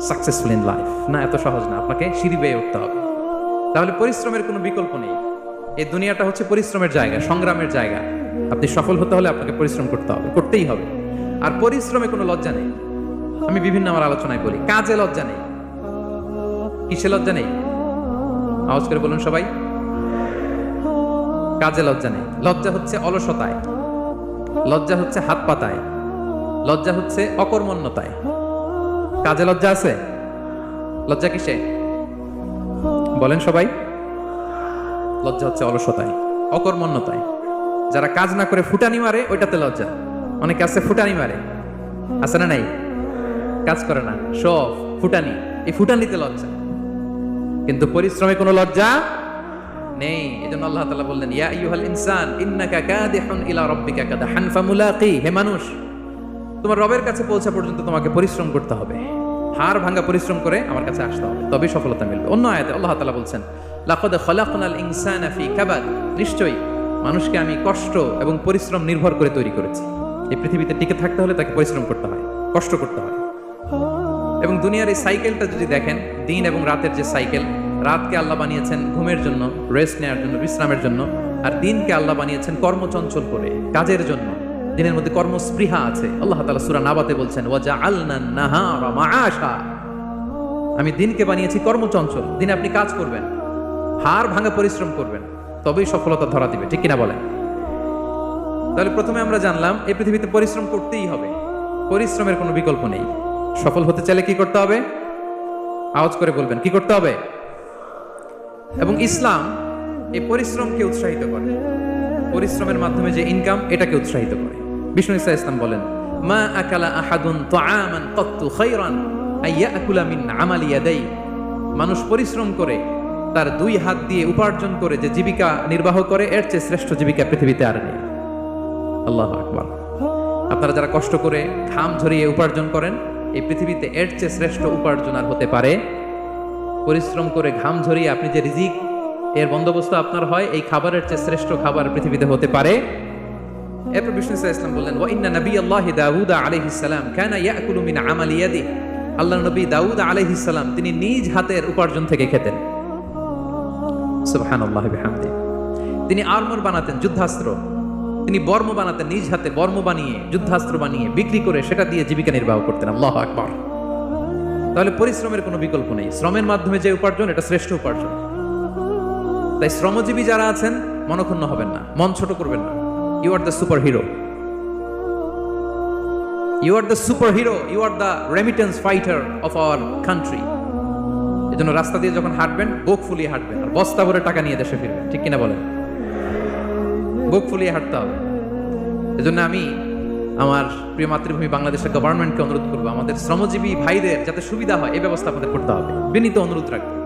Successful in life না, এত সহজ না, আপনাকে সিঁড়ি বেয়ে উঠতে হবে। তাহলে পরিশ্রমের কোনো বিকল্প নেই। এই দুনিয়াটা হচ্ছে পরিশ্রমের জায়গা, সংগ্রামের জায়গা। আপনি সফল হতে হলে আপনাকে পরিশ্রম করতে হবে, করতেই হবে। আর পরিশ্রমে কোনো লজ্জা নেই। আমি বিভিন্ন আমার আলোচনায় বলি, কাজে লজ্জা নেই। কিসে লজ্জা নেই? আওয়াজ করে বলুন সবাই। কাজে লজ্জা নেই। লজ্জা হচ্ছে অলসতায়। লজ্জা হচ্ছে হাত পাতায়। লজ্জা হচ্ছে অকর্মণ্যতায়। কাজে লজ্জা আছে? লজ্জা কিসে? বলেন সবাই। লজ্জা হচ্ছে অলসতায়, অকর্মণ্যতায়। যারা কাজ না করে ফুটানি মারে, ওইটাতে লজ্জা। অনেকে আছে ফুটানি মারে। আছে না নাই? কাজ করে না। সব ফুটানি। এই ফুটানিতে লজ্জা। কিন্তু পরিশ্রমে কোনো লজ্জা নেই। এজন্য আল্লাহ তাআলা বললেন, ইয়া আইয়ুহাল ইনসান, ইন্নাকা কাদিহুন ইলা রাব্বিকা কাদাহান ফামুলাকি। হে মানুষ তোমার রবের কাছে পৌঁছা পর্যন্ত তোমাকে পরিশ্রম করতে হবে। হাড় ভাঙা পরিশ্রম করে আমার কাছে আসতে হবে। তবে সফলতা মিলবে। অন্য আয়াতে আল্লাহ তাআলা বলছেন, লাকাদ খলাকনাল ইনসানা ফি কাবাদ। নিশ্চয়ই মানুষকে আমি কষ্ট এবং পরিশ্রম নির্ভর করে তৈরি করেছি। এই পৃথিবীতে টিকে থাকতে হলে তাকে পরিশ্রম করতে হয়, কষ্ট করতে হয়। এবং দুনিয়ার এই সাইকেলটা যদি দেখেন, দিন এবং রাতের যে সাইকেল, রাতকে আল্লাহ বানিয়েছেন ঘুমের জন্য, রেস্ট নেওয়ার জন্য, বিশ্রামের জন্য, আর দিনকে আল্লাহ বানিয়েছেন কর্মচঞ্চল করে, কাজের জন্য। দিনের মধ্যে কর্মস্পৃহা আছে। আল্লাহ তাআলা সূরা নাবাতে বলছেন ওয়াজা আলনা নাহারা মাআশা। আমি দিনকে বানিয়েছি কর্মচঞ্চল। দিনে আপনি কাজ করবেন, হাড় ভাঙা পরিশ্রম করবেন, তবেই সফলতা ধরা দিবে। ঠিক কিনা বলেন? তাহলে প্রথমে আমরা জানলাম, এই পৃথিবীতে পরিশ্রম করতেই হবে। পরিশ্রমের কোনো বিকল্প নেই। সফল হতে চাইলে কি করতে হবে? আওয়াজ করে বলবেন, কি করতে হবে? এবং ইসলাম এই পরিশ্রমকে উৎসাহিত করে। পরিশ্রমের মাধ্যমে যে ইনকাম এটাকে উৎসাহিত করে। বিষ্ণু ইসা ইসলাম বলেন, মা আকালা আহাদুন তাআমান কত্তু খায়রান আইয়াকুলা মিন আমালি ইয়াদাই। মানুষ পরিশ্রম করে, তার দুই হাত দিয়ে উপার্জন করে যে জীবিকা নির্বাহ করে, এর চেয়ে শ্রেষ্ঠ জীবিকা পৃথিবীতে আর নেই। আল্লাহ আকবার। আপনারা যারা কষ্ট করে ঘাম ঝরিয়ে উপার্জন করেন, এই পৃথিবীতে এর চেয়ে শ্রেষ্ঠ উপার্জন আর হতে পারে। পরিশ্রম করে ঘাম ঝরিয়ে আপনি যে রিজিক, এর বন্দোবস্ত আপনার হয়, এই খাবারের চেয়ে শ্রেষ্ঠ খাবার পৃথিবীতে হতে পারে। এরপর বিষ্ণু ইসা ইসলাম বললেন, ওয়া ইন্না নবী আল্লাহ দাউদ আলাইহিস সালাম কানা ইয়াকুলু মিন আমালি ইয়াদি আল্লাহ নবী দাউদ আলাইহিস সালাম তিনি নিজ হাতের উপার্জন থেকে খেতেন। তিনি আর্মর বানাতেন, যুদ্ধাস্ত্র। তিনি বর্ম বানাতেন, নিজ হাতে বর্ম বানিয়ে, যুদ্ধাস্ত্র বানিয়ে বিক্রি করে সেটা দিয়ে জীবিকা নির্বাহ করতেন। আল্লাহ আকবার। তাহলে পরিশ্রমের কোনো বিকল্প নেই। শ্রমের মাধ্যমে যে উপার্জন, এটা শ্রেষ্ঠ উপার্জন। তাই শ্রমজীবী যারা আছেন, মনক্ষুণ্ণ হবেন না, মন ছোট করবেন না। You are the super hero you are the super hero you are the remittance fighter of our country এজন্য রাস্তা দিয়ে যখন হাঁটবেন, বুক ফুলিয়ে হাঁটবেন আর বস্তা ভরে টাকা নিয়ে দেশে ফিরবেন। ঠিক কিনা বলেন? বুক ফুলিয়ে হাঁটতে হবে। এজন্য আমি আমার প্রিয় মাতৃভূমি বাংলাদেশের গভর্নমেন্টকে অনুরোধ করব, আমাদের শ্রমজীবী ভাইদের যাতে সুবিধা হয়, এই ব্যবস্থা আমাদের করতে হবে। বিনীত অনুরোধ রাখব।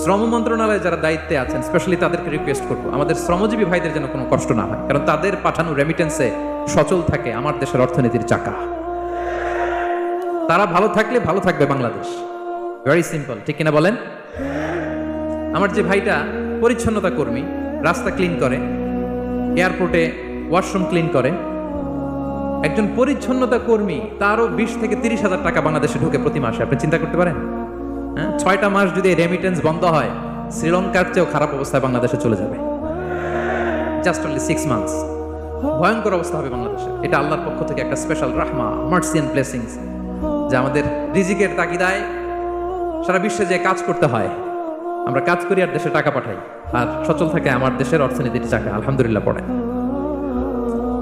শ্রম মন্ত্রণালয়ে যারা দায়িত্বে আছেন স্পেশালি তাদেরকে রিকোয়েস্ট করব। আমাদের শ্রমজীবী ভাইদের যেন কোনো কষ্ট না হয়, কারণ তাদের পাঠানো রেমিটেন্সে সচল থাকে আমার দেশের অর্থনীতির চাকা। তারা ভালো থাকলে ভালো থাকবে বাংলাদেশ। ভেরি সিম্পল ঠিক কিনা বলেন? আমার যে ভাইটা পরিচ্ছন্নতা কর্মী, রাস্তা ক্লিন করে এয়ারপোর্টে ওয়াশরুম ক্লিন করে, একজন পরিচ্ছন্নতা কর্মী, তারও বিশ থেকে তিরিশ হাজার টাকা বাংলাদেশে ঢুকে প্রতি মাসে। আপনি চিন্তা করতে পারেন? হ্যাঁ? ছয়টা মাস যদি রেমিটেন্স বন্ধ হয়, শ্রীলঙ্কার চেয়েও খারাপ অবস্থায় বাংলাদেশে চলে যাবে। জাস্ট অনলি সিক্স মান্থস ভয়ঙ্কর অবস্থা হবে বাংলাদেশে। এটা আল্লাহর পক্ষ থেকে একটা স্পেশাল রাহমা মার্সি অ্যান্ড ব্লেসিংস যে আমাদের রিজিকের তাগিদায় সারা বিশ্বে যে কাজ করতে হয়, আমরা কাজ করি আর দেশে টাকা পাঠাই। আর সচল থাকে আমার দেশের অর্থনীতির চাকা, আলহামদুলিল্লাহ পড়ে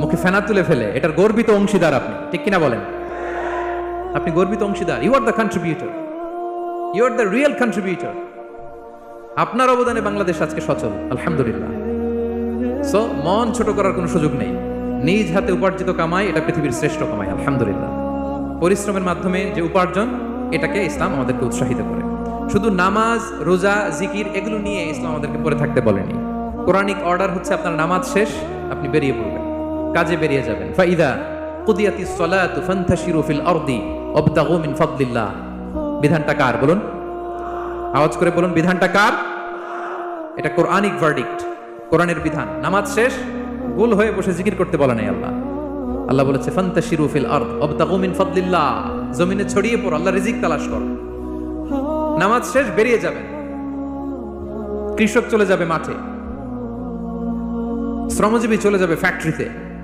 মুখে ফেনা তুলে ফেলে। এটার গর্বিত অংশীদার আপনি। ঠিক কিনা বলেন? আপনি গর্বিত অংশীদার। You are the contributor you are the real contributor আপনার অবদানে বাংলাদেশ আজকে সচল। আলহামদুলিল্লাহ। সো মন ছোট করার কোনো সুযোগ নেই। নিজ হাতে উপার্জিত কামাই, এটা পৃথিবীর শ্রেষ্ঠ কামাই। আলহামদুলিল্লাহ। পরিশ্রমের মাধ্যমে যে উপার্জন, এটাকে ইসলাম আমাদেরকে উৎসাহিত করে। শুধু নামাজ, রোজা, জিকির, এগুলো নিয়ে ইসলাম আমাদেরকে পড়ে থাকতে বলেনি। কোরআনিক অর্ডার হচ্ছে আপনার নামাজ শেষ, আপনি বেরিয়ে পড়বেন কাজে বেরিয়ে যাবেন। ফাইদা কুদিয়াতি সলাতু ফান্তাশিরু ফিল আরদি ওয়াবতাগু মিন ফাদলিল্লাহ। বিধানটা কার বলুন? আওয়াজ করে বলুন, বিধানটা কার? এটা কোরআনিক ভার্ডিক্ট কোরআনের বিধান। নামাজ শেষ গোল হয়ে বসে জিকির করতে বলে নাই আল্লাহ। আল্লাহ বলেছে, ফান্তাশিরু ফিল আরদ ওয়াবতাগু মিন ফাদলিল্লাহ। জমিনে ছড়িয়ে পড়ো আল্লাহ রিজিক তালাশ করো। নামাজ শেষ, বেরিয়ে যাবেন। কৃষক চলে যাবে মাঠে। শ্রমজীবী চলে যাবে ফ্যাক্টরিতে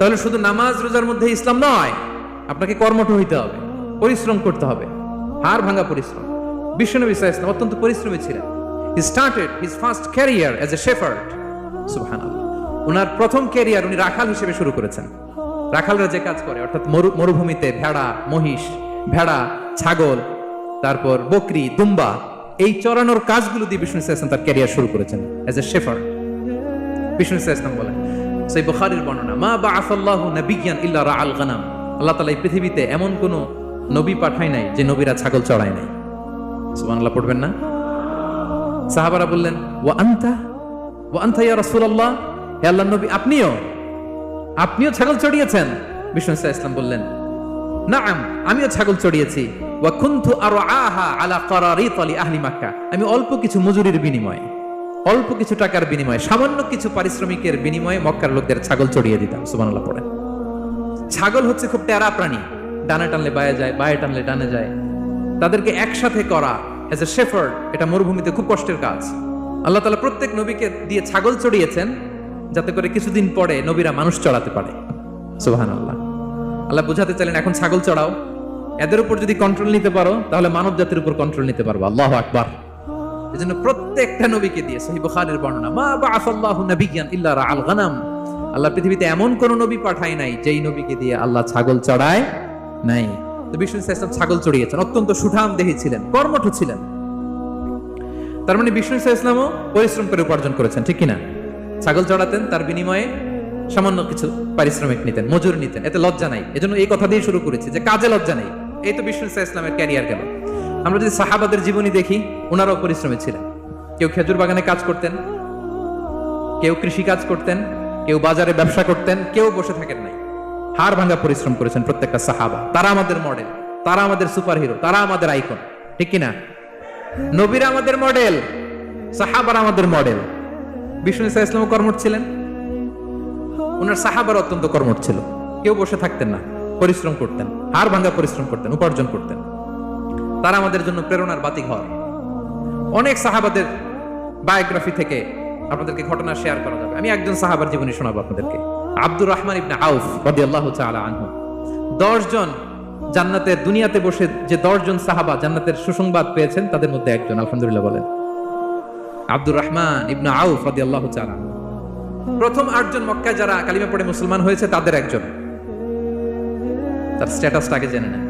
তাহলে শুধু নামাজ, রোজার মধ্যে ইসলাম নয়, আপনাকে কর্মঠ হইতে হবে, পরিশ্রম করতে হবে। হাড় ভাঙা পরিশ্রম। বিশ্বনবী আলাইহি ওয়াসাল্লাম অত্যন্ত পরিশ্রমী ছিলেন। He started his first career as a shepherd সুবহানাল্লাহ। ওনার প্রথম ক্যারিয়ার উনি রাখাল হিসেবে শুরু করেছেন। রাখালরা যে কাজ করে, অর্থাৎ মরুভূমিতে ভেড়া, মহিষ, ভেড়া, ছাগল, তারপর বকরি, দুম্বা, এই চড়ানোর কাজগুলো দিয়ে বিষ্ণু ইসলাম তার ক্যারিয়ার শুরু করেছেন as a shepherd Bishnu Islam বলেন সেই বুখারীর বর্ণনা, মা বা আফাল্লাহু নাবিয়ান ইল্লা রাআল গানাম। আল্লাহ তাআলা এই পৃথিবীতে এমন কোন নবী পাঠায় নাই যে নবীরা ছাগল চড়ায় নাই। সুবহানাল্লাহ, পড়বেন না? সাহাবারা বললেন, ওয়া আনতা? ওয়া আনতা ইয়া রাসূলুল্লাহ? হে আল্লাহ নবী, আপনিও? আপনিও ছাগল চড়িয়েছেন? বিষ্ণু ইসলাম বললেন, নাআম, আমিও ছাগল চড়িয়েছি। ওয়া কুনতু আরআহা আলা কারারিত আহলি মাক্কা। আমি অল্প কিছু মজুরির বিনিময়ে অল্প কিছু টাকার বিনিময়ে, সামান্য কিছু পারিশ্রমিকের বিনিময়ে মক্কার লোকদের ছাগল চড়িয়ে দিতাম, সুবহানাল্লাহ পড়ে। ছাগল হচ্ছে খুব টেরা প্রাণী। ডানে টানলে বায়ে যায়, বায়ে টানলে ডানে যায়। তাদেরকে একসাথে করা এজ এ শেফার্ড এটা মরুভূমিতে খুব কষ্টের কাজ। আল্লাহ তালা প্রত্যেক নবীকে দিয়ে ছাগল চড়িয়েছেন, যাতে করে কিছুদিন পরে নবীরা মানুষ চড়াতে পারে। সুবহানাল্লাহ। আল্লাহ বুঝাতে চাইলেন, এখন ছাগল চড়াও। এদের উপর যদি কন্ট্রোল নিতে পারো, তাহলে মানব জাতির উপর কন্ট্রোল নিতে পারব। আল্লাহ আকবার। এজন্য প্রত্যেকটা নবীকে দিয়ে সহিহ বুখারীর বর্ণনা, মা বাআসাল্লাহু নাবিয়ান ইল্লা রাআল গানাম। আল্লাহ পৃথিবীতে এমন কোন নবী পাঠায় নাই যেই নবীকে দিয়ে আল্লাহ ছাগল চড়ায় নাই। তো বিষ্ণু ইসলাম ছাগল চড়িয়েছেন, অত্যন্ত সুঠাম দেহী ছিলেন, কর্মঠ ছিলেন। তার মানে বিষ্ণু ইসলামও পরিশ্রম করে উপার্জন করেছেন, ঠিক কিনা ছাগল চড়াতেন, তার বিনিময়ে সামান্য কিছু পারিশ্রমিক নিতেন, মজুর নিতেন, এতে লজ্জা নাই। এজন্য এই কথা দিয়ে শুরু করেছি যে কাজে লজ্জা নেই। এই তো বিষ্ণু ইসলামের ক্যারিয়ার গেল। আমরা যদি সাহাবাদের জীবনী দেখি, ওনারাও পরিশ্রমী ছিলেন। কেউ খেজুর বাগানে কাজ করতেন, কেউ কৃষি কাজ করতেন, কেউ বাজারে ব্যবসা করতেন, কেউ বসে থাকেন নাই। হাড় ভাঙা পরিশ্রম করেছেন প্রত্যেকটা সাহাবা। তারা আমাদের মডেল তারা আমাদের সুপার হিরো তারা আমাদের আইকন ঠিক কিনা? নবীরা আমাদের মডেল সাহাবার আমাদের মডেল বিষ্ণু ইসা ইসলাম কর্মঠ ছিলেন। ওনার সাহাবার অত্যন্ত কর্মঠ ছিল। কেউ বসে থাকতেন না, পরিশ্রম করতেন, হাড় ভাঙা পরিশ্রম করতেন, উপার্জন করতেন। তারা আমাদের জন্য প্রেরণার বাতি ঘর অনেক সাহাবাদের বায়োগ্রাফি থেকে আপনাদেরকে ঘটনা শেয়ার করা যাবে। আমি একজন সাহাবার জীবনী শোনাবো আপনাদেরকে। আব্দুর রহমান ইবনে আউফ রাদিয়াল্লাহু তাআলা আনহু। 10 জন জান্নাতের দুনিয়াতে বসে যে 10 জন সাহাবা জান্নাতের সুসংবাদ পেয়েছেন, তাদের মধ্যে একজন, আলহামদুলিল্লাহ বলেন। আব্দুর রহমান ইবনে আউফ তাআলা আনহু। প্রথম আটজন মক্কায় যারা কালিমা পড়ে মুসলমান হয়েছে, তাদের একজন। তার স্ট্যাটাসটাকে জেনে নেন।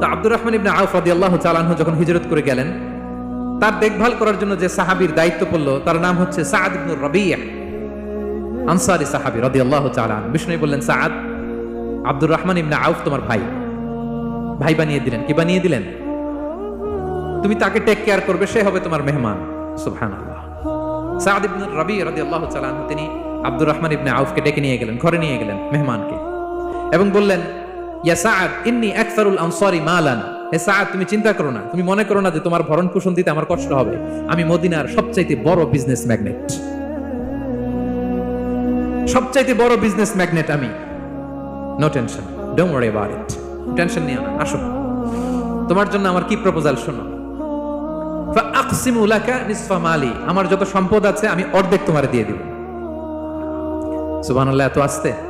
তো আব্দুর রহমান ইবনে আউফ রাদিয়াল্লাহু তাআলা যখন হিজরত করে গেলেন, তার দেখভাল করার জন্য যে সাহাবীর দায়িত্ব পড়ল, তার নাম হচ্ছে সাদ ইবনে রাবিয়া, আনসারি সাহাবী রাদিয়াল্লাহু তাআলা বিষ্ণু বললেন, সাদ, আব্দুর রহমান ইবনে আউফ তোমার ভাই। ভাই বানিয়ে দিলেন। কি বানিয়ে দিলেন? তুমি তাকে টেক কেয়ার করবে, সে হবে তোমার মেহমান। সুবহানাল্লাহ। সাদ ইবনে রাবি রাদিয়াল্লাহু তাআলা তিনি আব্দুর রহমান ইবনে আউফকে ডেকে নিয়ে গেলেন, ঘরে নিয়ে গেলেন, মেহমানকে। এবং বললেন তুমি চিন্তা করো না। তুমি মনে করো না যে তোমার ভরণ পোষণ দিতে আমার কষ্ট হবে। আমি মদিনার সবচাইতে বড় বিজনেস ম্যাগনেট সবচাইতে বড় বিজনেস ম্যাগনেট আমি। No tension don't worry tension নিও না, আসো। তোমার জন্য আমার কি প্রপোজাল শোনো। ফাআকসিমু লাকা নিসফা মালি। আমার যত সম্পদ আছে আমি অর্ধেক তোমার দিয়ে দিব। সুবহানাল্লাহ, এত আসতে।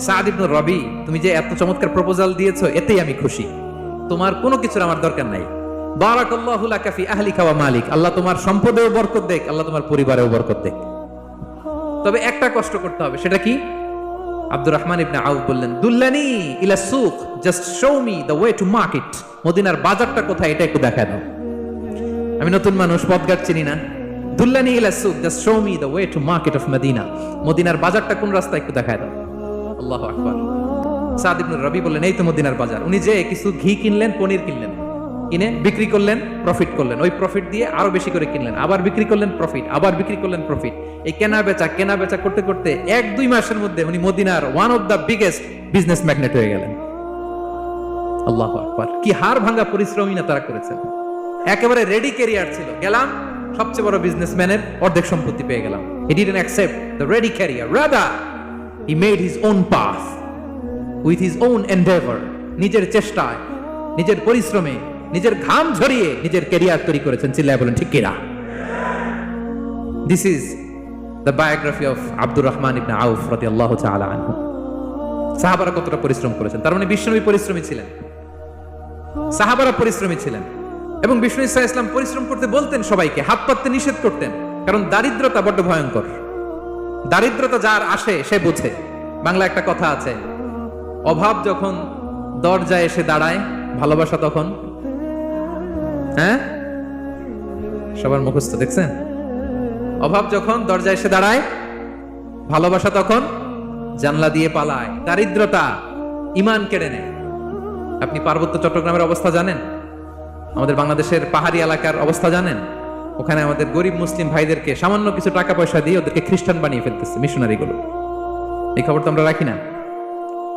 সাদ ইবনে রবি, তুমি যে এত চমৎকার প্রপোজাল দিয়েছ, এতেই আমি খুশি। তোমার কোনো কিছুর আমার দরকার নাই। বারাকাল্লাহু লাকা ফি মালিক। আল্লাহ তোমার সম্পদেও বরকত দেখ, আল্লাহ তোমার পরিবারেও বরকত দেখ। তবে একটা কষ্ট করতে হবে, সেটা কি? আব্দুর রহমান ইবনে আউফ বললেন, দুল্লানি ইলা সুক just show me the way to market মদিনার বাজারটা কোথায়, এটা একটু দেখায় দাও। আমি নতুন মানুষ, পথঘাট চিনি না। দুল্লানি ইলা সুক just show me the way to market of Medina মদিনার বাজারটা কোন রাস্তা, একটু দেখায় দাও। আল্লাহ আকবার। সাদ রবি বললেন, এই তো মদিনার বাজার। উনি যে কিছু ঘি কিনলেন, পনির কিনলেন। কিনে বিক্রি করলেন প্রফিট করলেন। ওই প্রফিট দিয়ে আরও বেশি করে কিনলেন। আবার বিক্রি করলেন প্রফিট আবার বিক্রি করলেন প্রফিট এই কেনা বেচা কেনা বেচা করতে করতে এক, দুই মাসের মধ্যে উনি মদিনার one of biggest business magnate হয়ে গেলেন। আল্লাহ কি হার ভাঙা পরিশ্রমী না তারা করেছেন। একেবারে রেডি ক্যারিয়ার ছিল। গেলাম, সবচেয়ে বড় বিজনেসম্যানের অর্ধেক সম্পত্তি পেয়ে গেলাম। He didn't accept the ready career rather he made his own path with his own endeavour নিজের চেষ্টায়, নিজের পরিশ্রমে, নিজের ঘাম ঝরিয়ে নিজের ক্যারিয়ার তৈরি করেছেন। চিল্লায় বলেন, ঠিক কিনা? This is the biography of Abdur Rahman ibn Auf রাদিয়াল্লাহু তাআলা আনহু সাহাবারা কতটা পরিশ্রম করেছেন? তার মানে বিশ্বনবী পরিশ্রমী ছিলেন। সাহাবারা পরিশ্রমী ছিলেন। এবং বিষ্ণু ইসা ইসলাম পরিশ্রম করতে বলতেন সবাইকে, হাত পাততে নিষেধ করতেন। কারণ দারিদ্রতা বড্ড ভয়ঙ্কর। দারিদ্রতা যার আসে, সে বুঝে। বাংলা একটা কথা আছে, অভাব যখন দরজায় এসে দাঁড়ায়, ভালোবাসা তখন হ্যাঁ? সবার মুখস্থ, দেখছেন? অভাব যখন দরজায় এসে দাঁড়ায়, ভালোবাসা তখন জানলা দিয়ে পালায়। দারিদ্রতা ইমান কেড়ে নেয়। আপনি পার্বত্য চট্টগ্রামের অবস্থা জানেন? আমাদের বাংলাদেশের পাহাড়ি এলাকার অবস্থা জানেন? ওখানে আমাদের গরিব মুসলিম ভাইদেরকে সামান্য কিছু টাকা পয়সা দিয়ে ওদেরকে খ্রিস্টান বানিয়ে ফেলতেছে মিশনারি গুলো এই খবর তো আমরা রাখি না।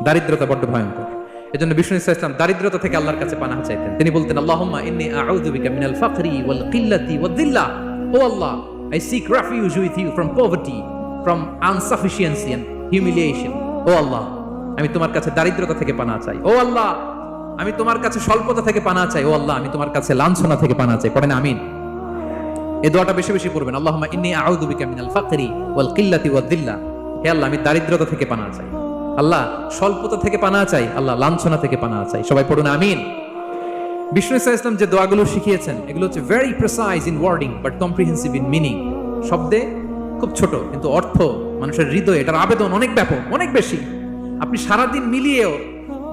দারিদ্রতা বড্ড ভয়ঙ্কর। এজন্য বিষ্ণু ইসা ইসলাম দারিদ্রতা থেকে আল্লাহর কাছে পানাহ চাইতেন। তিনি বলতেন, আল্লাহুম্মা ইন্নী আউযু বিকা মিনাল ফাকরি ওয়াল কিল্লাতি দিল্লাহ O Allah I seek with you from poverty from insufficiency and humiliation O Allah, আমি তোমার কাছে দারিদ্রতা থেকে পানা চাই। ও আল্লাহ, আমি তোমার কাছে স্বল্পতা থেকে পানা চাই। ও আল্লাহ, আমি তোমার কাছে লাঞ্ছনা থেকে পানা চাই। পড়েন আমিন। এই দোয়াটা বেশি বেশি করবেন আল্লাহুম্মা ইন্নী আউযু বিকা মিনাল ফাকরি ওয়াল কিল্লাতি ওয়াদ দিল্লা। হে আল্লাহ, আমি দারিদ্রতা থেকে পানা চাই। আল্লাহ, স্বল্পতা থেকে পানা চাই। আল্লাহ, লাঞ্ছনা থেকে পানা চাই। সবাই পড়ুন, আমিন। বিষ্ণু ইসা ইসলাম যে দোয়াগুলো শিখিয়েছেন, এগুলো হচ্ছে very precise in wording but comprehensive in meaning শব্দে খুব ছোট, কিন্তু অর্থ, মানুষের হৃদয়ে, এটার আবেদন অনেক ব্যাপক, অনেক বেশি। আপনি সারাদিন মিলিয়েও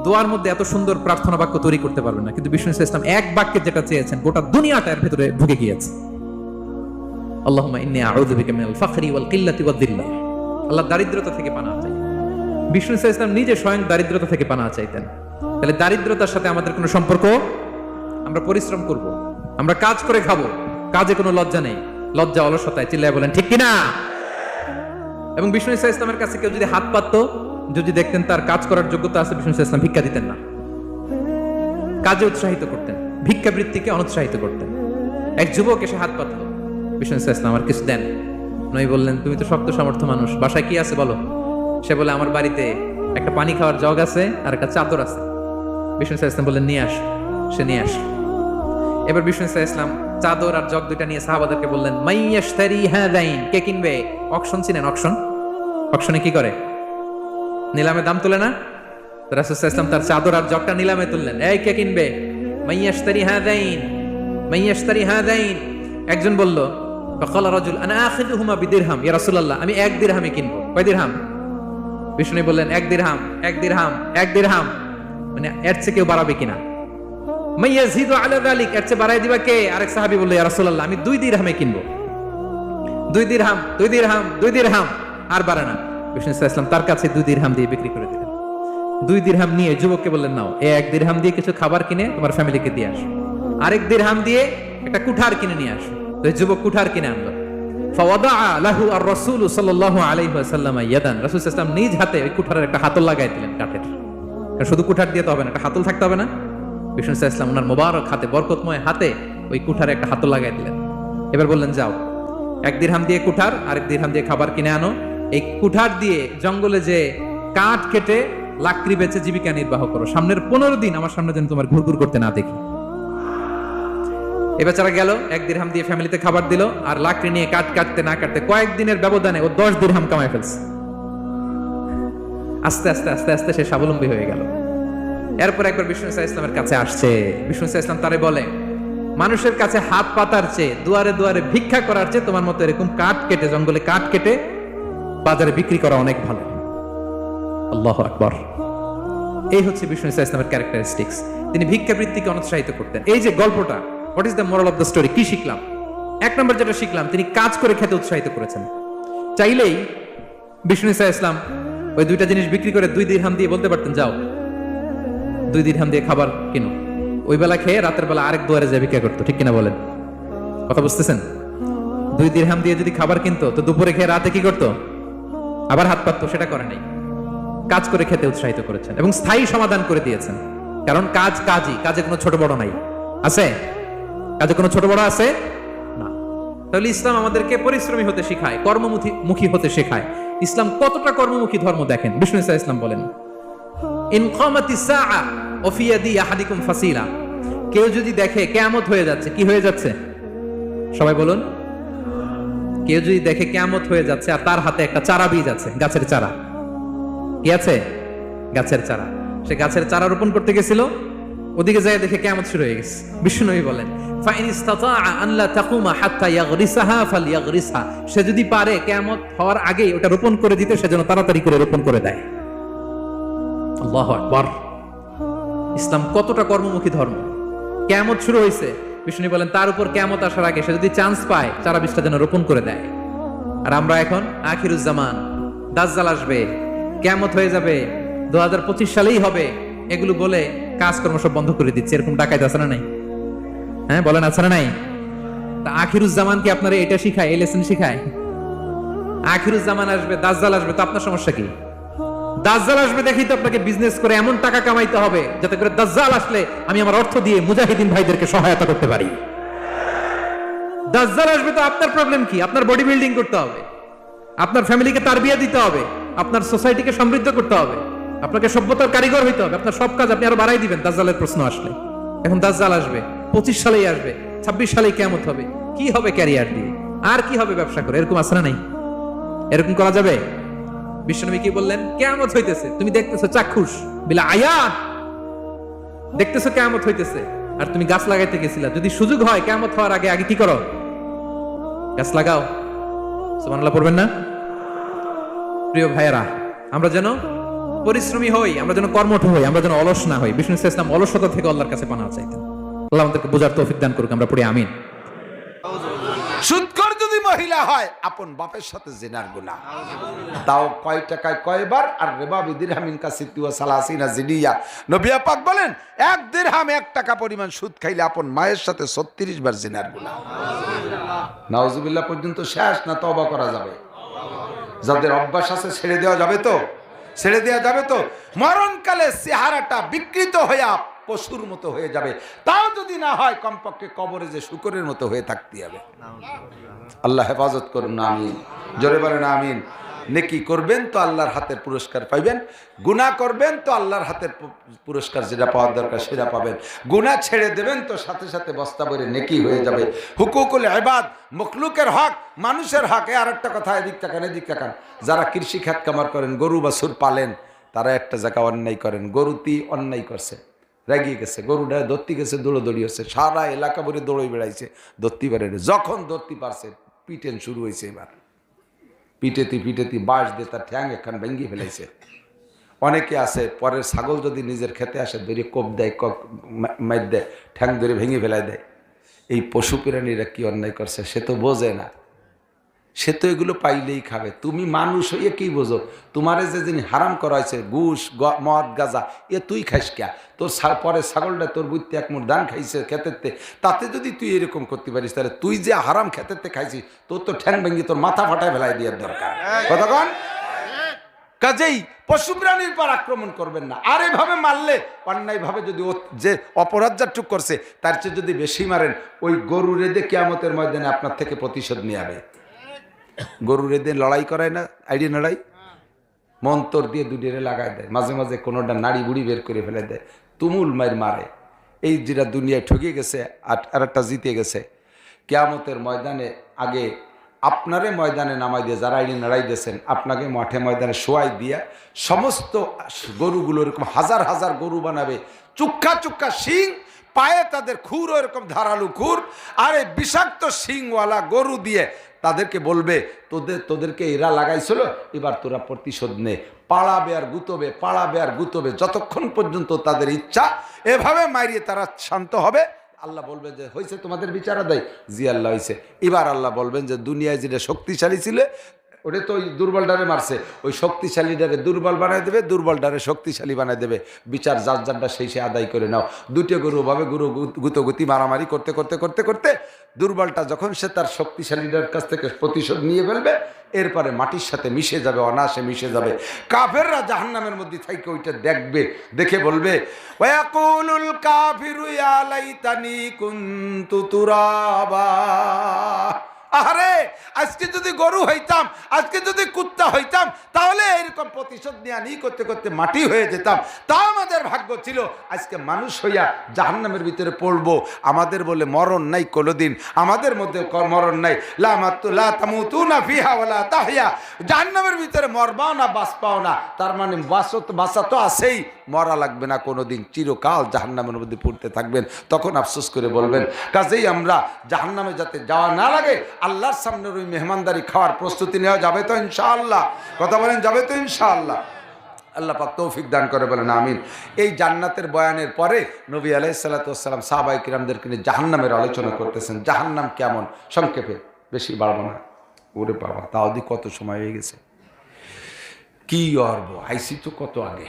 দোয়ার মধ্যে এত সুন্দর প্রার্থনা বাক্য তৈরি করতে পারবেন না। কিন্তু বিষ্ণু ইসা ইসলাম এক বাক্যে যেটা চেয়েছেন, গোটা দুনিয়াটা এর ভেতরে ঢুকে গিয়েছে। ইন্নী মিনাল ওয়াল কিল্লাতি আল্লাহ দারিদ্রতা থেকে পানা চাই বিষ্ণু নিজে স্বয়ং দারিদ্রতা থেকে পানা চাইতেন। তাহলে দারিদ্রতার সাথে আমাদের কোনো সম্পর্ক? আমরা পরিশ্রম করব, আমরা কাজ করে খাব, কাজে কোনো লজ্জা নেই। লজ্জা অলসতায় চিল্লায় বলেন, ঠিক কিনা? এবং বিষ্ণু ইসা ইসলামের কাছে কেউ যদি হাত পাততো, যদি দেখতেন তার কাজ করার যোগ্যতা আছে, বিষ্ণু ইসা ইসলাম ভিক্ষা দিতেন না। কাজে উৎসাহিত করতেন, ভিক্ষাবৃত্তিকে অনুৎসাহিত করতেন। এক যুবক এসে হাত পাতলো। বিষ্ণু ইসা ইসলাম আমার কিছু দেন। নই বললেন, তুমি তো শক্ত সামর্থ্য মানুষ, বাসায় কি আছে বলো? সে বলে, আমার বাড়িতে একটা পানি খাওয়ার জগ আছে আর একটা চাদর আছে। বিষ্ণু ইসা ইসলাম বললেন, নিয়ে আস। সে নিয়ে আস এবার বিষ্ণু ইসা ইসলাম চাদর আর জগ দুইটা নিয়ে সাহাবাদেরকে বললেন মাইয়াশতারি হাদাইন কে কিনবে? অকশন চিনেন, অকশন? অকশনে কি করে? নিলামে দাম তুলে না? রাসূল ইসলাম তার চাদর আর জগটা নিলামে তুললেন, এই কে কিনবে? মাইয়াশতারি হাদাইন মাইয়াশতারি হাদাইন একজন বলল ফকাল রাজুল আনা আখিদুহুমা বিদিরহাম ইয়া রাসূলুল্লাহ আমি এক দিরহামে কিনবো। কয় দিরহাম বিষ্ণু বললেন, এক দিরহাম এক দিরহাম এক দিরহাম মানে এর চেয়ে কেউ বাড়াবে কিনা? মাইয়াজিদু আলা যালিক। এর চেয়ে বাড়াই দিবা কে? আরেক সাহাবী বলল, ইয়া রাসূলুল্লাহ, আমি দুই দিরহামে কিনবো। দুই দিরহাম দুই দিরহাম দুই দিরহাম আর বাড়ে না। বিষ্ণু ইসলাম তার কাছে দুই দিরহাম দিয়ে বিক্রি করে দিলেন। দুই দিরহাম নিয়ে যুবককে বললেন, নাও, এ এক দিরহাম দিয়ে কিছু খাবার কিনে তোমার ফ্যামিলিকে দিয়ে আসো। আরেক দিরহাম দিয়ে একটা কুঠার কিনে নিয়ে আসো। যুবক কুঠার কিনে আনলো। নিজ হাতে একটা দিলেন কাঠের। শুধু হাতে, বরকতময় হাতে ওই একটা দিলেন। এবার বললেন, যাও দিয়ে দিয়ে খাবার কিনে আনো। এই কুঠার দিয়ে জঙ্গলে যে কাঠ কেটে লাকড়ি বেচে জীবিকা নির্বাহ করো। সামনের পনেরো দিন আমার সামনে যেন তোমার ঘুরঘুর করতে না দেখি। এ বেচারা গেল, এক দিরহাম দিয়ে ফ্যামিলিতে খাবার দিল আর লাকড়ি নিয়ে কাট কাটতে না কাটতে কয়েকদিনের ব্যবধানে ও দশ দিরহাম কামাই ফেলছে। আস্তে আস্তে আস্তে আস্তে সে স্বাবলম্বী হয়ে গেল। এরপর একবার বিষ্ণু ইসা ইসলামের কাছে আসছে। বিষ্ণু ইসা ইসলাম তারে বলে, মানুষের কাছে হাত পাতার চেয়ে দুয়ারে দুয়ারে ভিক্ষা করার চেয়ে তোমার মতো এরকম কাঠ কেটে, জঙ্গলে কাঠ কেটে বাজারে বিক্রি করা অনেক ভালো। আল্লাহ আকবর। এই হচ্ছে বিষ্ণু ইসা ইসলামের ক্যারেক্টারিস্টিক্স তিনি ভিক্ষাবৃত্তিকে অনুৎসাহিত করতেন। এই যে গল্পটা what is the moral of the story কি শিখলাম? এক নম্বর যেটা শিখলাম, তিনি কাজ করে খেতে উৎসাহিত করেছেন। চাইলেই বিষ্ণু ইসা ইসলাম ওই দুইটা জিনিস বিক্রি করে দুই দিরহাম দিয়ে বলতে পারতেন, যাও, দুই দিরহাম দিয়ে খাবার কিনো। ওই বেলা খেয়ে রাতের বেলা আরেক দুয়ারে যায় ভিক্ষা করতো, ঠিক কিনা বলেন? কথা বুঝতেছেন? দুই দিরহাম দিয়ে যদি খাবার কিনতো, তো দুপুরে খেয়ে রাতে কি করতো? আবার হাত পাততো, সেটা করে নাই। কাজ করে খেতে উৎসাহিত করেছেন এবং স্থায়ী সমাধান করে দিয়েছেন। কারণ কাজ কাজই, কাজে কোনো ছোট বড় নাই। আছে? কাজে কোনো ছোট বড় আছে? না। তাহলে ইসলাম আমাদেরকে পরিশ্রমী হতে শেখায় কর্মমুখী হতে শেখায়। ইসলাম কতটা কর্মমুখী ধর্ম দেখেন? বিষ্ণু ইসা ইসলাম বলেন কামাতি কেউ যদি দেখে, কিয়ামত হয়ে যাচ্ছে। কি হয়ে যাচ্ছে? সবাই বলুন। কেউ যদি দেখে, কিয়ামত হয়ে যাচ্ছে, আর তার হাতে একটা চারা বীজ আছে, গাছের চারা। কি আছে? গাছের চারা। সে গাছের চারা রোপণ করতে গেছিল। ওদিকে যায় দেখে কেমন শুরু হয়ে গেছে। বিষ্ণুনবী বলেন, ফাইন ইস্তাতাআ আন লা তাকুমা হাত্তা ইয়াগরিসাহা ফালইয়াগরিসহা সে যদি পারে, কিয়ামত হওয়ার আগেই ওটা রোপণ করে দিতে, সে যেন তাড়াতাড়ি করে রোপণ করে দেয়। আল্লাহু আকবার। ইসলাম কতটা কর্মমুখী ধর্ম? কিয়ামত শুরু হয়েছে। বিষ্ণু বলেন, তার উপর কিয়ামত আসার আগে সে যদি চান্স পায় চারা বীজটা যেন রোপণ করে দেয়। আর আমরা এখন আখিরুজ্জামান, দাজ্জাল আসবে কেমত হয়ে যাবে দু সালেই হবে। এগুলো বলে কাজকর্ম সব বন্ধ করে দিচ্ছে। এরকম ডাকাইত আছে না নাই? হ্যাঁ বলেন আছে না নাই? তা আখিরুজ্জামান কি আপনারা এটা শিখায়, এই লেসন শিখায়? আখিরুজ্জামান আসবে, দাজ্জাল আসবে, তো আপনার সমস্যা কি? দাজ্জাল আসবে দেখেই তো আপনাকে বিজনেস করে এমন টাকা কামাইতে হবে, যাতে করে দাজ্জাল আসলে আমি আমার অর্থ দিয়ে মুজাহিদিন ভাইদেরকে সহায়তা করতে পারি। দাজ্জাল আসবে তো আপনার প্রবলেম কি? আপনার বডি বিল্ডিং করতে হবে। আপনার ফ্যামিলিকে তার বিয়ে দিতে হবে। আপনার সোসাইটিকে সমৃদ্ধ করতে হবে। আপনাকে সভ্যতার কারিগর হইতে হবে, আপনার সব কাজ আপনি আরও বাড়াই দিবেন, দাজ্জালের প্রশ্ন আসলে। এখন দাজ্জাল আসবে, পঁচিশ সালেই আসবে, ছাব্বিশ সালেই কেমন হবে। কি হবে ক্যারিয়ার দিয়ে? আর কি হবে ব্যবসা করে? এরকম আসে না নাই? এরকম করা যাবে? বিশ্বনবী কি বললেন? কেমত হইতেছে। তুমি দেখতেছো চাক্ষুষ, বিলা আয়া দেখতেছো কেমত হইতেছে। আর তুমি গাছ লাগাইতে গেছিলা। যদি সুযোগ হয় কেমত হওয়ার আগে আগে কি করো? গাছ লাগাও। সুবহানাল্লাহ পড়বেন না? প্রিয় ভাইয়েরা, আমরা যেন পরিশ্রমী হই, আমরা যেন কর্মঠ হই, আমরা যেন অলস না হই। বিষ্ণু ইসলাম অলসতা থেকে আল্লাহর কাছে পানা চাইতেন। আল্লাহ আমাদেরকে বোঝার তৌফিক দান করুক, আমরা পড়ি আমিন। যদি মহিলা হয়, আপন বাপের সাথে জেনার তাও কয় টাকায় কয়বার? আর রেবা বিদির হামিন কা সিতুয়া সালাসিনা জিনিয়া। নবিয়া পাক বলেন, এক এক টাকা পরিমাণ সুদ খাইলে আপন মায়ের সাথে ছত্রিশ বার জেনার গুণা পর্যন্ত শেষ না তবা করা যাবে? যাদের অভ্যাস আছে ছেড়ে দেওয়া যাবে তো? ছেড়ে দেওয়া যাবে তো? মরণকালে চেহারাটা বিকৃত হইয়া পশুর মতো হয়ে যাবে। তাও যদি না হয়, কমপক্ষে কবরে যে শুকরের মতো হয়ে থাকতে হবে। আল্লাহ হেফাজত করুন, আমিন। জোরে বলেন, আমিন। নেকি করবেন, তো আল্লাহর হাতের পুরস্কার পাইবেন। গুনাহ করবেন, তো আল্লাহর হাতের পুরস্কার যেটা পাওয়ার দরকার সেটা পাবেন। গুনাহ ছেড়ে দেবেন, তো সাথে সাথে বস্তা ভরে নেকি হয়ে যাবে। হুকুকুল এবাদ মখলুকের হক, মানুষের হক আর একটা কথা, এদিক তাকান এদিক তাকান। যারা কৃষি খ্যাত কামার করেন, গরু বাছুর পালেন, তারা একটা জায়গা অন্যায় করেন গরুতি অন্যায় করছে। রেগিয়ে গেছে, গরুটা দত্তি গেছে দৌড়দৌড়ি হচ্ছে, সারা এলাকা ভরে দৌড়ে বেড়াইছে দত্তি পারে যখন দত্তি পারছে, পিটেন শুরু হয়েছে এবার। পিটেতি পিটেতি বাঁশ দিয়ে তার ঠ্যাং এখান ভেঙ্গি ফেলেছে অনেকে আছে, পরের ছাগল যদি নিজের খেতে আসে, ধরে কোপ দেয় কক মার দেয়, ঠ্যাং ধরে ভেঙে ফেলাই দেয়। এই পশু প্রাণীরা কী অন্যায় করছে সে তো বোঝে না। সে তো এগুলো পাইলেই খাবে। তুমি মানুষ হইয়ে কি বোঝো? তোমারে যে যিনি হারাম করা হয়েছে ঘুষ মদ, গাজা, এ তুই খাইস ক্যা? তোর পরে ছাগলটা তোর বুঝতে এক মুঠ ধান খাইছে খেতেতে তাতে যদি তুই এরকম করতে পারিস, তাহলে তুই যে হারাম খেতেতে খাইছিস, তোর তো ঠ্যাং ভেঙে তোর মাথা ফাটায় ফেলাই দেওয়ার দরকার। কতক্ষণ কাজেই পশু প্রাণীর পর আক্রমণ করবেন না। আর এভাবে মারলে অন্যায়ভাবে যদি যে অপরাধ যাটুক করছে, তার চেয়ে যদি বেশি মারেন, ওই গরু রেদে কেয়ামতের ময়দানে আপনার থেকে প্রতিশোধ নিয়ে যাবে গরু রেদে লড়াই করায় না আইডি লড়াই? মন্তর দিয়ে দুটিরে লাগাই দেয়। মাঝে মাঝে কোনোটা নাড়ি বুড়ি বের করে ফেলে দেয়। তুমুল মায়ের মারে। এই যেটা দুনিয়ায় ঠকে গেছে আর একটা জিতে গেছে, কেয়ামতের ময়দানে আগে আপনারে ময়দানে নামাই দিয়ে যারা আইনি নাড়াই দিয়েছেন, আপনাকে মাঠে ময়দানে শোয়াই দিয়ে সমস্ত গরুগুলো এরকম হাজার হাজার গরু বানাবে। চুক্কা চুক্কা শিং, পায়ে তাদের খুর এরকম ধারালু খুর, আর এই বিষাক্ত শিংওয়ালা গরু দিয়ে তাদেরকে বলবে, তোদের, তোদেরকে এরা লাগাইছিল, এবার তোরা প্রতিশোধ নে। পাড়াবে আর গুতবে পাড়াবে আর গুতবে, যতক্ষণ পর্যন্ত তাদের ইচ্ছা এভাবে মারিয়ে তারা শান্ত হবে। আল্লাহ বলবে যে হয়েছে তোমাদের বিচার দেয় জি, আল্লাহ হয়েছে এবার আল্লাহ বলবেন যে, দুনিয়ায় যেটা শক্তিশালী ছিল, ওটা তো ওই দুর্বলডারে মারছে। ওই শক্তিশালীডারে দুর্বল বানায় দেবে দুর্বলডারে শক্তিশালী বানায় দেবে। বিচার যার যারটা সেই সে আদায় করে নাও। দুটো গরু ভাবে গুরু গুতগুতি মারামারি করতে করতে করতে করতে দুর্বলটা যখন সে তার শক্তিশালীদের কাছ থেকে প্রতিশোধ নিয়ে ফেলবে, এরপরে মাটির সাথে মিশে যাবে অনাসে মিশে যাবে। কাফেররা জাহান্নামের মধ্যে থাইকে ওইটা দেখবে, দেখে বলবে ওয়াকুলুল কাফিরু লাইতানি কুনতু তুরাবা। আরে আজকে যদি গরু হইতাম, আজকে যদি কুত্তা হইতাম, তাহলে এরকম প্রতিশোধ নেওয়া নিয়ে করতে করতে মাটি হয়ে যেতাম। তা আমাদের ভাগ্য ছিল, আজকে মানুষ হইয়া জাহান্নামের ভিতরে পড়ব। আমাদের বলে মরণ নাই কোনোদিন, আমাদের মধ্যে মরণ নাই। লা মাত্তু, লা তামুতু না জাহান্নামের ভিতরে মরবাও না, বাস পাও না, তার মানে বাসও তো বাসা তো আছেই, মরা লাগবে না কোনোদিন। চিরকাল জাহান্নামের মধ্যে পড়তে থাকবেন। তখন আফসোস করে বলবেন, কাজেই আমরা জাহান্নামে যাতে যাওয়া না লাগে আল্লাহর সামনের ওই মেহমানদারি খাওয়ার প্রস্তুতি নেওয়া যাবে তো ইনশাআল্লাহ। কথা বলেন, যাবে তো ইনশাআল্লাহ। আল্লাহ পাক তৌফিক দান করে বলেন, আমিন। এই জান্নাতের বয়ানের পরে নবী আলাইসাল্লাতাম সাহাবাই কিরামদেরকে নিয়ে জাহান্নামের আলোচনা করতেছেন। জাহান্নাম কেমন? সংক্ষেপে, বেশি বাড়বো না। ওরে বাবা, তাও দি কত সময় হয়ে গেছে। কি অর্ব, আইসি তো কত আগে।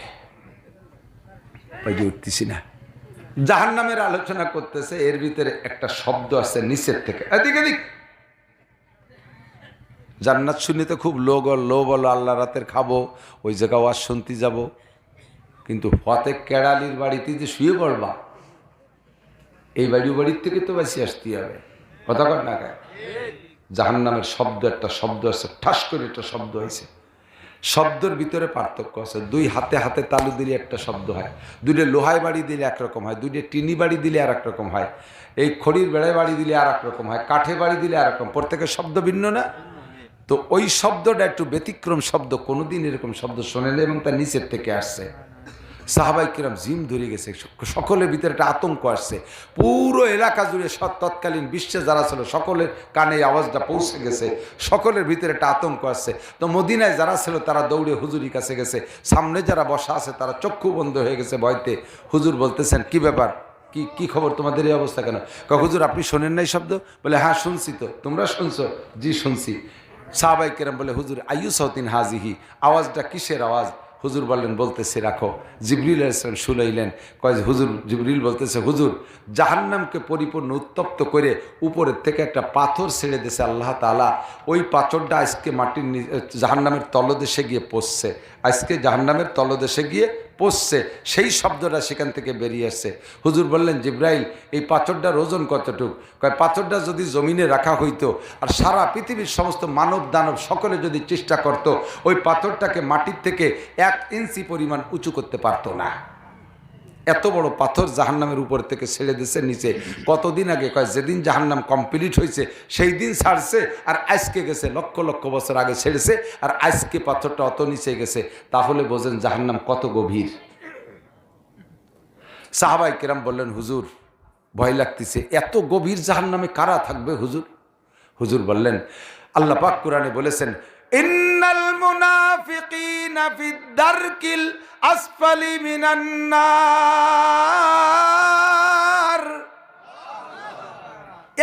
উঠতেছি না। জাহান্নামের আলোচনা করতেছে, এর ভিতরে একটা শব্দ আছে নিচের থেকে। এদিক এদিক। জান্নাত শুনিতে খুব লো লো বলো আল্লাহ রাতের খাব, ওই জায়গা ওয়াজ শুনতে যাব। কিন্তু ফতে কেড়ালির বাড়িতে যে শুয়ে পড়বা, এই বাড়ি বাড়ির থেকে তো বেশি আসতে হবে। কথা কর না গায়ে জাহান্নামের শব্দ একটা শব্দ আছে, ঠাস করে একটা শব্দ হয়েছে। শব্দের ভিতরে পার্থক্য আছে। দুই হাতে হাতে তালু দিলে একটা শব্দ হয়, দুইটা লোহায় বাড়ি দিলে একরকম হয়, দুইটা টিনি বাড়ি দিলে আর রকম হয়। এই খড়ির বেড়ায় বাড়ি দিলে আর রকম হয়, কাঠে বাড়ি দিলে আর রকম প্রত্যেকের শব্দ ভিন্ন না? তো ওই শব্দটা একটু ব্যতিক্রম শব্দ, কোনোদিন এরকম শব্দ শোনেনি এবং তার নিচের থেকে আসছে। সাহাবাই কিরাম জিম ধরে গেছে, সকলের ভিতরে একটা আতঙ্ক আসছে। পুরো এলাকা জুড়ে সৎ তৎকালীন বিশ্বে যারা ছিল, সকলের কানে আওয়াজটা পৌঁছে গেছে, সকলের ভিতরে একটা আতঙ্ক আসছে। তো মদিনায় যারা ছিল, তারা দৌড়ে হুজুরি কাছে গেছে। সামনে যারা বসা আছে, তারা চক্ষু বন্ধ হয়ে গেছে ভয়তে। হুজুর বলতেছেন, কি ব্যাপার? কি কি খবর? তোমাদের এই অবস্থা কেন? হুজুর, আপনি শোনেন নাই শব্দ? বলে হ্যাঁ শুনছি তো। তোমরা শুনছো? জি, শুনছি। সাহাবাই কেরাম বলে, হুজুর আয়ু সৌতিন হাজিহি আওয়াজটা কিসের আওয়াজ? হুজুর বললেন, বলতেছে, রাখো। জিবরিল ইসলাম শুলাইলেন কয় হুজুর, জিবরিল বলতেছে, হুজুর, জাহান্নামকে পরিপূর্ণ উত্তপ্ত করে উপরের থেকে একটা পাথর ছেড়ে দিয়েছে আল্লাহ তালা ওই পাথরটা আজকে মাটির জাহান্নামের তলদেশে গিয়ে পড়ছে। আজকে জাহান্নামের তলদেশে গিয়ে পড়ছে সেই শব্দটা সেখান থেকে বেরিয়ে আসছে। হুজুর বললেন, জিব্রাইল, এই পাথরটার ওজন কতটুক? কয়, পাথরটা যদি জমিনে রাখা হইতো আর সারা পৃথিবীর সমস্ত মানব দানব সকলে যদি চেষ্টা করত, ওই পাথরটাকে মাটির থেকে এক ইঞ্চি পরিমাণ উঁচু করতে পারতো না। এত বড় পাথর জাহান্নামের উপর থেকে ছেড়ে দিছে নিচে। কতদিন আগে কয়, যেদিন জাহান্নাম কমপ্লিট হয়েছে সেই দিন ছাড়ছে আর আজকে গেছে, লক্ষ লক্ষ বছর আগে ছেড়েছে আর আজকে পাথরটা অত নিচে গেছে। তাহলে বোঝেন জাহান্নাম কত গভীর। সাহাবাই কিরাম বললেন, হুজুর, ভয় লাগতেছে, এত গভীর জাহান্নামে কারা থাকবে হুজুর? হুজুর বললেন, আল্লাহ পাক কোরআনে বলেছেন ইন্নাল মুনাফিকিনা ফিদ দারকিল আসফালি মিনান নার।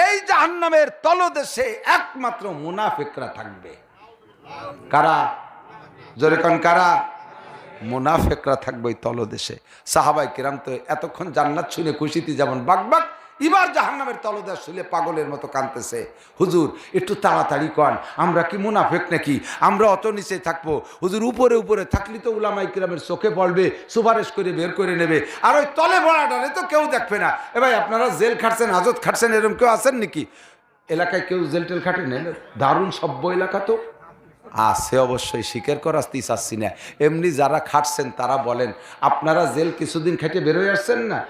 এই জাহান্নামের তলদেশে একমাত্র মুনাফিকরা থাকবে। কারা? জোরে কারা? মুনাফেকরা থাকবে তলদেশে। সাহাবাই কিরাম তো এতক্ষণ জান্নাত শুনে খুশিতে যেমন বাকবাক এবার জাহান্নামের তলদেশ শুলে পাগলের মতো কাঁদতেছে। হুজুর, একটু তাড়াতাড়ি কন। আমরা কি মুনাফেক নাকি? আমরা অত নিচে থাকব। হুজুর, উপরে উপরে থাকলে তো উলামাই কিরামের চোখে পড়বে, সুপারিশ করে বের করে নেবে। আর ওই তলে ভরাটারে তো কেউ দেখবে না। এ ভাই, আপনারা জেল খাটছেন, হাজত খাটছেন, এরকম কেউ আছেন নাকি? এলাকায় কেউ জেল টেল খাটে নেই? দারুণ সভ্য এলাকা তো। আছে অবশ্যই, স্বীকার করাতে চাচ্ছি না। এমনি যারা খাটছেন, তারা বলেন, আপনারা জেল কিছুদিন খেটে বেরোয় আসছেন না?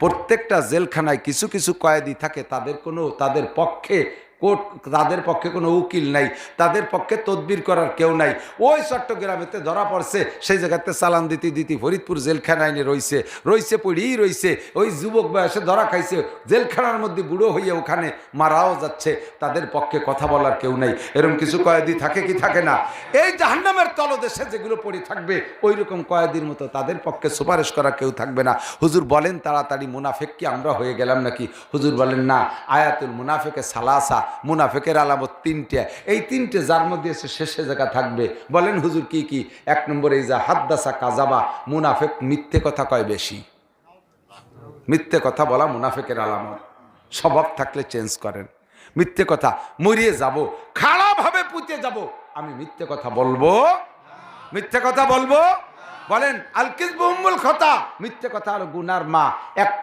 প্রত্যেকটা জেলখানায় কিছু কিছু কয়েদি থাকে তাদের কোনো তাদের পক্ষে কোর্ট, তাদের পক্ষে কোনো উকিল নাই, তাদের পক্ষে তদবির করার কেউ নাই। ওই চট্টগ্রামেতে ধরা পড়ছে, সেই জায়গাতে চালান দিতে দিতে ফরিদপুর জেলখানায় নিয়ে রইছে রইছে পড়েই রইছে ওই যুবক বয়সে ধরা খাইছে, জেলখানার মধ্যে বুড়ো হইয়া ওখানে মারাও যাচ্ছে, তাদের পক্ষে কথা বলার কেউ নাই। এরকম কিছু কয়েদি থাকে কি থাকে না? এই জাহান্নামের তলদেশে যেগুলো পড়ে থাকবে ওই রকম কয়েদির মতো তাদের পক্ষে সুপারিশ করা কেউ থাকবে না। হুজুর বলেন তাড়াতাড়ি, মুনাফেক কি আমরা হয়ে গেলাম নাকি? হুজুর বলেন, না, আয়াতুল মুনাফেকে সালাসা মুনাফেকের আলামত তিনটে। এই তিনটে যার মধ্যে এসে শেষে জায়গা থাকবে। বলেন হুজুর কি কি? এক নম্বরে এই যা হাদ্দাসা কাজাবা, মুনাফেক মিথ্যে কথা কয় বেশি। মিথ্যে কথা বলা মুনাফেকের আলামত। স্বভাব থাকলে চেঞ্জ করেন। মিথ্যে কথা, মরিয়ে যাব খারাপভাবে পুঁতে যাব। আমি মিথ্যে কথা বলব? মিথ্যে কথা বলব? বলেন আলকিস বহুমুল খতা। মিথ্যে কথা আর গুনার মা। এক